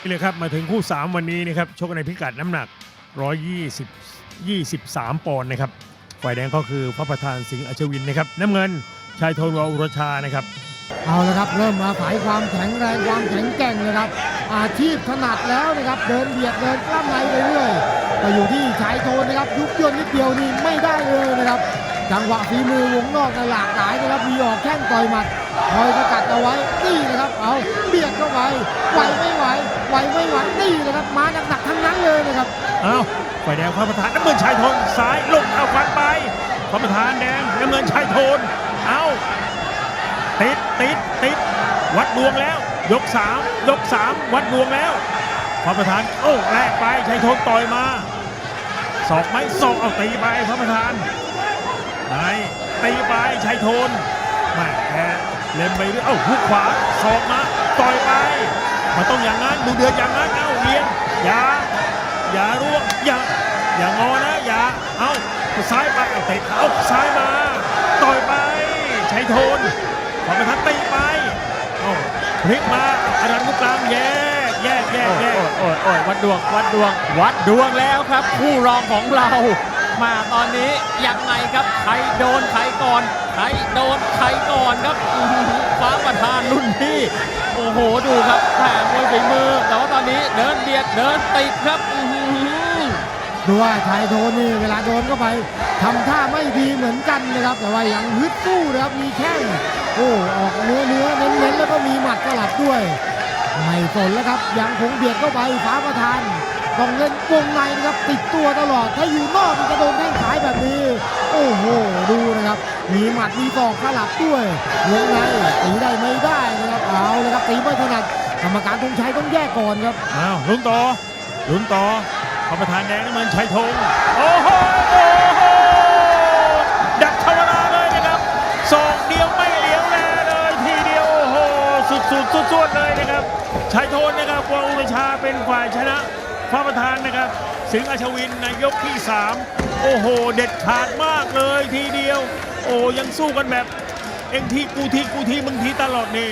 นี่เลยครับมาถึงคู่ 3 วันนี้นะครับชกในพิกัดน้ำหนัก 120 23 ปอนด์นะครับฝ่ายแดงก็คือพระประธานสิงห์อัชวินนะครับน้ำเงินชายโทนวอุรชานะครับ เอาละครับ เริ่มมาผายความแข็งแรงความแข็งแกร่งเลยครับ อาชีพถนัดแล้วนะครับ เดินเบียดเดินกล้ามในไปเรื่อยก็อยู่ที่ชายโทนนะครับ ยุบย่นนิดเดียวนี่ไม่ได้เลยนะครับ จังหวะฝีมือวงนอกในหลากหลายนะครับมีออกแข้งต่อยหมัด คอยสกัดเอาไว้ นี่นะครับ เอาเบียดเข้าไปไหวไม่ไหว ไหวไม่ไหว นี่นะครับ มาหนักๆทั้งนั้นเลยนะครับ เอาฝ่ายแดงพระประธานน้ำเงินชายโทนซ้ายลงเอาฟันไปพระประธานแดงน้ำเงินชายโทน เอาติดติดติดวัดดวงแล้ว ยกสามยกสามวัดดวงแล้วพระประธานโอ้แลกไปชายโทนต่อยมาศอกไหมศอกเอาตีไปพระประธานไหนตีไปชายโทนแม่ เล็มไปเรื่อยเอ้าหุกขวาศอกมาต่อยไปมันต้องอย่างนั้นดูเดือดอย่างนั้นเอ้าเลียงอย่าอย่าร่วงอย่าอย่างอนะอย่าเอ้าซ้ายไปเอาเตะเอาซ้ายมาต่อยไปชัยโทนขอปทัดตีไปเอ้าพลิกมาอารันลูกกลางแยกแยกแยกแยกโอ้ยโอ้ยวัดดวงวัดดวงวัดดวงแล้วครับ คู่รองของเรา มาตอนนี้ยังไงครับใครโดนใครก่อนใครโดนใครก่อนครับฟ้าประธานรุ่นพี่โอ้โหดูครับแหมมวยฝีมือ แต่ว่าตอนนี้เดินเบียดเดินติดครับอื้อหือดูว่าชายโทนนี่เวลาโดนเข้าไปทำท่าไม่ดีเหมือนกันนะครับ แต่ว่ายังฮึดสู้นะครับมีแข้งโอ้ออกเนื้อเนื้อเน้นเน้นๆแล้วก็มีหมัดสลับด้วย ไม่สนแล้วครับยังคงเบียดเข้าไปฟ้าประธาน ต้องเล่นวงในนะครับติดตัวตลอด ถ้าอยู่นอกมันจะโดนแข้งขายแบบนี้ โอ้โห ดูนะครับ มีหมัดมีศอกสลับด้วยวงในตีได้ไม่ได้นะครับเอาเลยครับตีไม่ถนัดกรรมการธงชัยต้องแยกก่อนครับอ้าวลุ้นต่อลุ้นต่อขอประธานแดงน้ำเงินชัยโทนโอ้โหโอ้โหดักธรรมดาเลยนะครับสองเดียวไม่เหลียวแลเลยทีเดียวโอ้โหสุดสุดสุดสุดเลยนะครับชัยโทนะครับวอุรชาเป็นฝ่ายชนะ พระประธานนะครับ สิงห์อาชวินในยกที่ 3 โอ้โห เด็ดขาดมากเลยทีเดียว โอ้ยังสู้กันแบบเอ็งที่กูที่กูที่มึงที่ตลอดนี่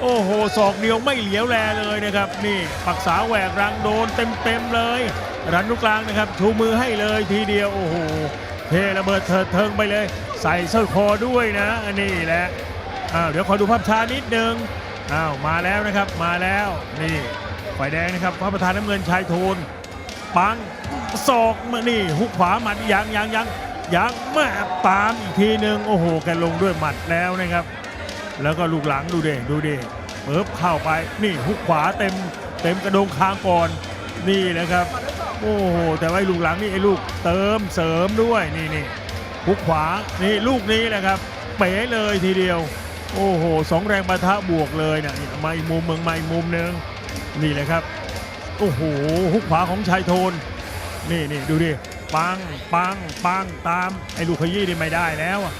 โอ้โหศอกเดียวไม่เหลียวแลเลยนะครับ นี่ปักษาแหวกรังโดนเต็มเต็มๆเลย รันลูกกลางนะครับชูมือให้เลยทีเดียวโอ้โหเทระเบิดเถิดเทิงไปเลย ใส่เสร้อคอด้วยนะอันนี้แหละอ้าวเดี๋ยวขอดูภาพช้านิดนึงอ้าวมาแล้วนะครับมาแล้วนี่ ฝ่ายแดงนะครับพระประธานน้ำเงินชายโทนปังศอกมานี่หุกขวาหมัดยังยังยังยังแม่ตามอีกทีหนึ่งโอ้โหแกลงด้วยหมัดแล้วนะครับ แล้วก็ลูกหลังดูเด้ดูเด้เปิบเข้าไปนี่หุกขวาเต็มเต็มกระโดงคางก่อนนี่แหละครับ โอ้โหแต่ว่าลูกหลังนี่ไอ้ลูกเติมเสริมด้วยนี่นี่หุกขวานี่ลูกนี้แหละครับเป๋เลยทีเดียว โอ้โหสองแรงปะทะบวกเลยนะนี่มาอีกมุมเมืองมาอีกมุมหนึ่ง นี่เลยครับ โอ้โหฮุกขวาของชายโทน นี่นี่ดูดิ ปัง ปัง ปัง ตาม ไอ้ลูกขยี้นี่ไม่ได้แล้วอะ